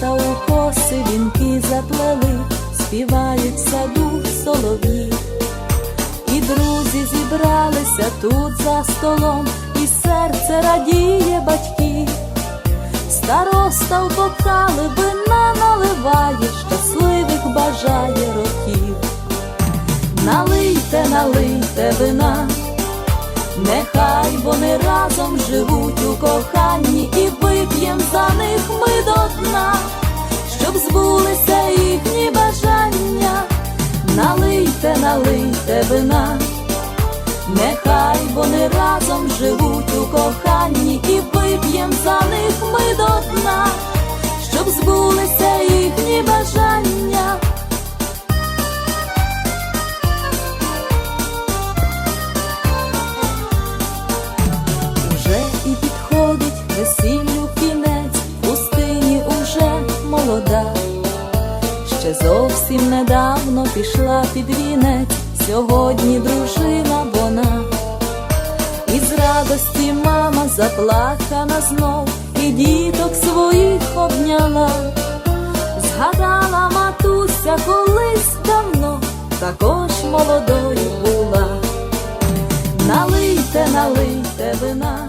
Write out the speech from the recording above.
та у коси вінки заплели, співають в саду солов'ї. І друзі зібралися тут за столом, і серце радіє батьки, староста в бокали вина наливає, щасливих бажає років. Налийте, налийте вина, нехай вони разом живуть у коханні Налийте, налийте вина, нехай вони разом живуть у коханні і вип'єм за них ми до дна, щоб збулися їхні бажання. Уже і підходить весіллю кінець, пустині уже молода. Ще зовсім недавно пішла під вінець, сьогодні дружина вона. Із радості мама заплакана знов, і діток своїх обняла. Згадала матуся колись давно, також молодою була. Налийте, налийте вина,